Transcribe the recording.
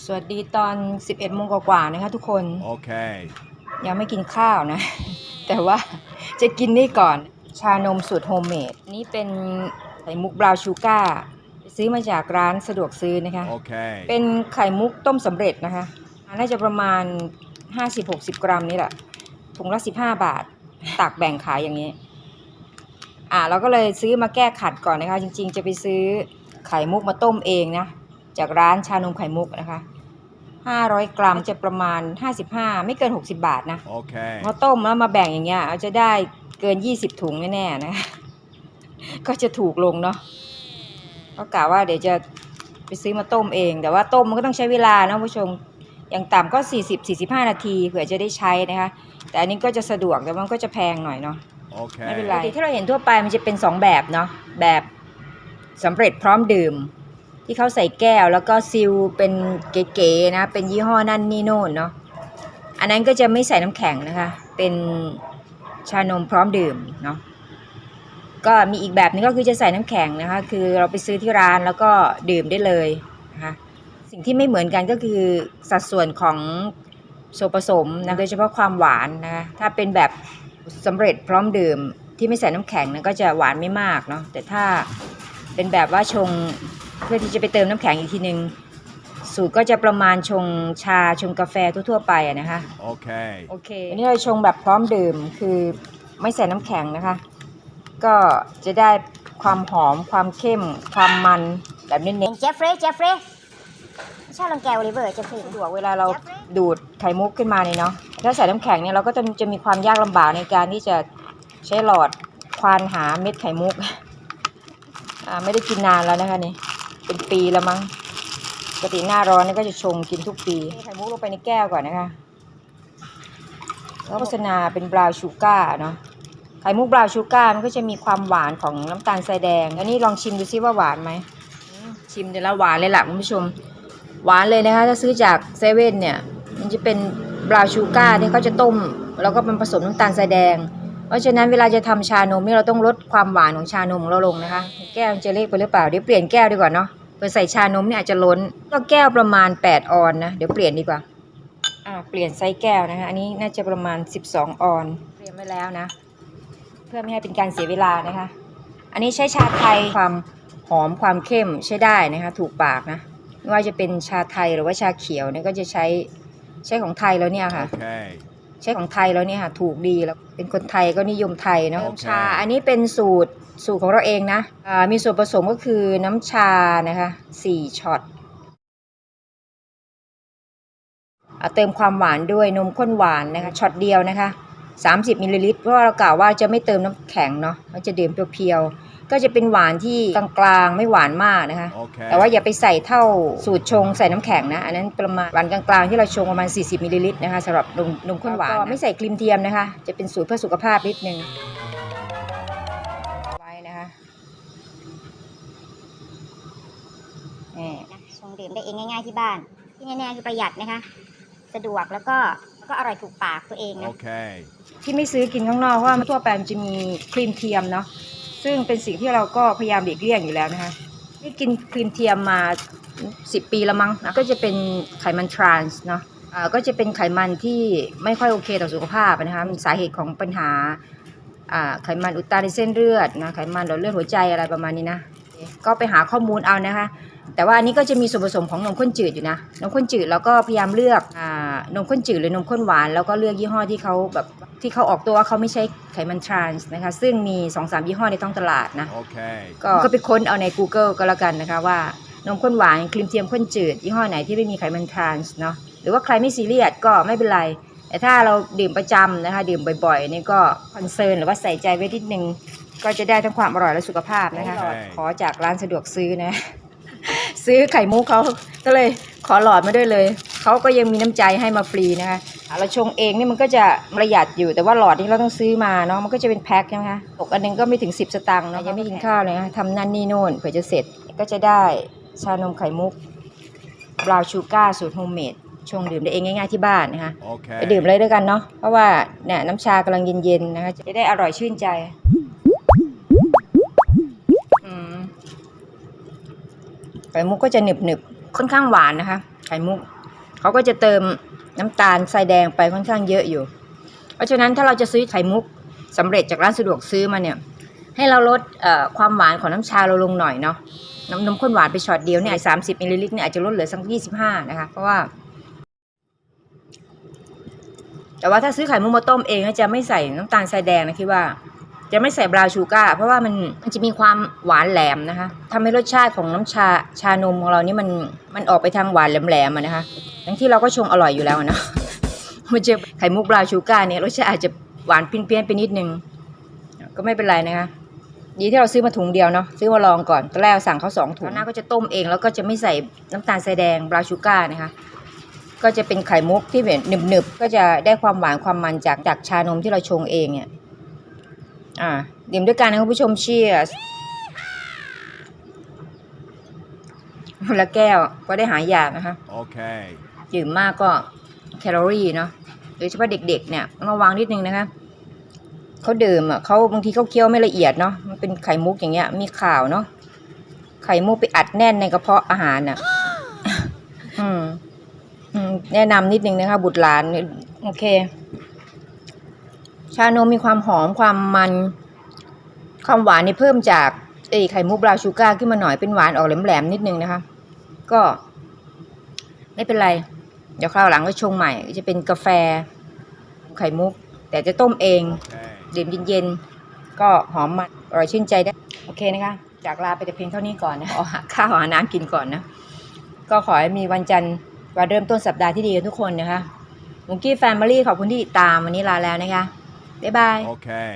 สวัสดีตอน 11โมงกว่าๆนะคะทุกคน Okay. ยังไม่กินข้าวนะ แต่ว่าจะกินนี่ก่อนชานมสูตรโฮมเมดนี่เป็นไข่มุกบราวน์ชูการ์ซื้อมาจากร้านสะดวกซื้อนะคะ Okay. เป็นไข่มุกต้มสำเร็จนะคะ น่าจะประมาณ 50-60 กรัมนี่แหละ ถุงละ 15 บาท ตักแบ่งขายอย่างนี้ อ่าเราก็เลยซื้อมาแก้ขัดก่อนนะคะ จริง ๆ จะไปซื้อไข่มุกมาต้มเองนะ จากร้านชานมไข่มุกนะคะ 500 กรัมจะประมาณ 55 ไม่เกิน 60 บาทนะ Okay. พอต้มแล้วมาแบ่งอย่างเงี้ยเอาจะได้เกิน 20 ถุงแน่ๆนะ ก็จะถูกลงเนาะก็กะว่าเดี๋ยวจะไปซื้อมาต้มเอง แต่ว่าต้มมันก็ต้องใช้เวลานะผู้ชมอย่างต่ำก็ 40-45 นาทีเผื่อจะได้ใช้นะคะ แต่อันนี้ก็จะสะดวกแต่มันก็จะแพงหน่อยเนาะไม่เป็น Okay. ไรปกติที่เราเห็นทั่วไปมันจะเป็น 2 แบบเนาะแบบสำเร็จพร้อมดื่ม ที่เขาใส่แก้วแล้วก็ซิลเป็นเก๋ๆนะ เป็นยี่ห้อนั่นนี่โน่นเนาะอันนั้นก็จะไม่ใส่น้ำแข็งนะคะ เป็นชานมพร้อมดื่มเนาะก็มีอีกแบบนึงก็คือจะใส่น้ำแข็งนะคะ คือเราไปซื้อที่ร้านแล้วก็ดื่มได้เลยนะคะสิ่งที่ไม่เหมือนกันก็คือสัดส่วนของส่วนผสมนะโดยเฉพาะความหวานนะคะถ้าเป็นแบบสำเร็จพร้อมดื่มที่ไม่ใส่น้ำแข็งนะก็จะหวานไม่มากเนาะแต่ถ้าเป็นแบบว่าชง เพื่อที่จะไปเติมน้ำแข็งอีกทีนึงสูตรก็จะประมาณชงชาชงกาแฟทั่วๆไปอะนะคะ Okay. โอเคอันนี้เราชงแบบพร้อมดื่มคือไม่ใส่น้ำแข็งนะคะ ก็จะได้ความหอมความเข้ม ความมันแบบเน้นเจฟฟรีย์เจฟฟรีย์ไม่ใช่ลองแกวโอลิเวอร์เจฟฟรีย์ๆสะดวกเวลาเราดูดไข่มุกขึ้นมาเนี่ยเนาะถ้าใส่น้ำแข็งเนี่ยเราก็จะจะมีความยากลำบากในการที่จะใช้หลอดควานหาเม็ดไข่มุก อ่าไม่ได้กินนานแล้วนะคะนี่ เป็นปีแล้วมั้งปกติหน้าร้อนนี่ก็จะชงกินทุกปีไข่มุกลงไปในแก้วก่อนนะคะแล้วโฆษณาเป็นบราวชูการ์เนาะไข่มุกบราวชูการ์มันก็จะมีความหวานของน้ำตาลทรายแดง อันนี้ลองชิมดูซิว่าหวานไหมชิมเดี๋ยวละหวานเลยล่ะคุณผู้ชม หวานเลยนะคะ ถ้าซื้อจากเซเว่นเนี่ย มันจะเป็นบราวชูการ์ที่เขาจะต้ม แล้วก็มันผสมน้ำตาลทรายแดง เพราะฉะนั้นเวลาจะทำชานมนี่เราต้องลดความหวานของชานมของเราลงนะคะ แก้วจะเล็กไปหรือเปล่าเดี๋ยวเปลี่ยนแก้วดีกว่าเนาะเพื่อใส่ชานมเนี่ยอาจจะล้น ก็แก้วประมาณ 8 ออนนะเดี๋ยวเปลี่ยนดีกว่าอ่าเปลี่ยนไซส์แก้วนะคะอันนี้น่าจะประมาณ 12 ออนเตรียมไว้แล้วนะ เพื่อไม่ให้เป็นการเสียเวลานะคะ อันนี้ใช้ชาไทยความหอมความเข้มใช้ได้นะคะ ถูกปากนะไม่ว่าจะเป็นชาไทยหรือว่าชาเขียวเนี่ยก็จะใช้ใช้ของไทยแล้วเนี่ยค่ะ Okay. ใช้ของไทยแล้วเนี่ยค่ะถูกดีแล้วเป็นคนไทยก็นิยมไทยเนาะโอเคน้ำชา อันนี้เป็นสูตรสูตรของเราเองนะอ่ามีส่วนผสมก็คือน้ำชานะคะสี่ช็อตอ่าเติมความหวานด้วยนมข้นหวานนะคะช็อตเดียวนะคะ 30มิลลิลิตรเพราะว่าเรากล่าวว่าจะไม่เติมน้ำแข็งเนาะเราจะดื่มเพียวๆ ก็จะเป็นหวานที่กลางๆไม่หวานมากนะคะ Okay. แต่ว่าอย่าไปใส่เท่าสูตรชงใส่น้ำแข็งนะ อันนั้นประมาณหวานกลางๆที่เราชงประมาณ 40มิลลิลิตรนะคะสำหรับนมนมข้นหวานนะไม่ใส่ครีมเทียมนะคะ จะเป็นสูตรเพื่อสุขภาพนิดนึงไว้นะคะแหมนะชงดื่มได้เองง่ายๆที่บ้าน ที่แน่ๆคือประหยัดนะคะ สะดวกแล้วก็ก็อร่อยถูกปากตัวเองนะ Okay. ที่ไม่ซื้อกินข้างนอกเพราะว่าทั่วไปมันจะมีครีมเทียมเนาะ ซึ่งเป็นสิ่งที่เราก็พยายามหลีกเลี่ยงอยู่แล้วนะคะนี่กินครีมเทียมมา 10 ปีแล้วมั้งนะก็จะเป็นไขมันทรานส์เนาะอ่าก็จะเป็นไขมันที่ไม่ค่อยโอเคต่อสุขภาพนะคะมันสาเหตุของปัญหาอ่าไขมันอุดตันในเส้นเลือดนะไขมันหลอดเลือดหัวใจอะไรประมาณนี้นะก็ไปหาข้อมูลเอานะคะ แต่ว่าอันนี้ก็จะมีส่วนผสมของนมข้นจืดอยู่นะนมข้นจืดแล้วก็พยายามเลือกอ่านมข้นจืดหรือนมข้นหวาน แล้วก็เลือกยี่ห้อที่เขาแบบ ที่เขาออกตัวว่าเขาไม่ใช่ไขมันทรานส์นะคะ ซึ่งมี2อสยี่ห้อในท้องตลาดนะ Okay. ก็ก็ไปค้นเอาใน Google ก็แล้วกันนะคะว่านมข้นหวานครีมเทียมข้นจืด ยี่ห้อไหนที่ไม่มีไขมันทรานส์เนาะหรือว่าใครไม่ซีเรียสก็ไม่เป็นไร แต่ถ้าเราดื่มประจำนะคะ ดื่มบ่อยๆ นี่ก็คอนเซิร์นหรือว่าใส่ใจไว้นิดนึง ก็จะได้ทั้งความอร่อยและสุขภาพนะคะโอเคขอจากร้านสะดวกซื้อนะ ซื้อไข่มุกเขาก็เลยขอหลอดมาด้วยเลย เขาก็ยังมีน้ำใจให้มาฟรีนะคะอะเราชงเองนี่มันก็จะประหยัดอยู่แต่ว่าหลอดที่เราต้องซื้อมาเนาะมันก็จะเป็นแพ็คใช่ไหมคะตกอันหนึงก็ไม่ถึง 10 สตางค์เนาะยังไม่กินข้าวเลยนะคะทำนั่นนี่โน่นเผื่อจะเสร็จก็จะได้ชานมไข่มุกบราวน์ชูการ์สูตรโฮมเมดชงดื่มได้เองง่ายๆที่บ้านนะคะ Okay. ไปดื่มเลยด้วยกันเนาะเพราะว่าเนี่ยน้ำชากำลังเย็นๆนะคะจะได้อร่อยชื่นใจอืมไข่มุกก็จะหนึบๆค่อนข้างหวานนะคะ ไข่มุก เขาก็จะเติมน้ำตาลทรายแดงไปค่อนข้างเยอะอยู่ เพราะฉะนั้นถ้าเราจะซื้อไข่มุกสำเร็จจากร้านสะดวกซื้อมาเนี่ย ให้เราลดความหวานของน้ำชาเราลงหน่อยเนาะน้ำนมข้นหวานไปช็อตเดียวเนี่ยสามสิบมิลลิลิตรเนี่ยอาจจะลดเหลือสักยี่สิบห้านะคะเพราะว่า แต่ว่าถ้าซื้อไข่มุกมาต้มเองก็จะไม่ใส่น้ำตาลทรายแดงนะคิดว่า จะไม่ใส่บราวชูการ์เพราะว่ามันมันจะมีความหวานแหลมนะคะทำให้รสชาติของน้ำชาชานมของเรานี่มันมันออกไปทางหวานแหลมๆอะนะคะทั้งที่เราก็ชงอร่อยอยู่แล้วเนาะมันจะไข่มุกบราวชูการ์เนี่ยรสชาติอาจจะหวานเพี้ยนๆไปนิดนึง ก็ไม่เป็นไรนะคะดีที่เราซื้อมาถุงเดียวเนาะซื้อมาลองก่อนตอนแรกสั่งเขาสองถุงหน้าก็จะต้มเองแล้วก็จะไม่ใส่น้ำตาลทรายแดงบราชูการ์นะคะ ก็จะเป็นไข่มุกที่เป็นหนึบๆก็จะได้ความหวานความมันจากจากชานมที่เราชงเองเนี่ย อ่าดื่มด้วยกันนะคุณผู้ชมเชียร์คนละแก้วก็ได้หายากนะคะ Okay. ดื่มมากก็แคลอรี่เนาะโดยเฉพาะเด็ก ๆ เนี่ยต้องระวังนิดนึงนะคะเขาดื่มอะเขาบางทีเขาเคี้ยวไม่ละเอียดเนาะมันเป็นไข่มุกอย่างเงี้ย มีข่าวเนาะไข่มุกไปอัดแน่นในกระเพาะอาหารอะอืมอืมแนะนำนิดนึงนะคะ บุตรหลาน โอเค ชานมมีความหอมความมัน ความหวานนี่เพิ่มจากไอ้ไข่มุกบราวน์ชูการ์ขึ้นมาหน่อยเป็นหวานออกแหลมๆนิดนึงนะคะ ก็ ไม่เป็นไร เดี๋ยวคราวหลังก็ชงใหม่ จะเป็นกาแฟ ไข่มุก แต่จะต้มเอง Okay. ดื่มเย็นๆก็หอมมันอร่อยชื่นใจได้ โอเคนะคะ จากลาไปแต่เพียงเท่านี้ก่อนนะขอหาข้าวหาน้ำกินก่อนนะ ก็ขอให้มีวันจันทร์วันเริ่มต้นสัปดาห์ที่ดีกับทุกคนนะคะมุงกี้แฟมิลี่ขอบคุณที่ติดตามวันนี้ลาแล้วนะคะ Bye bye. Okay.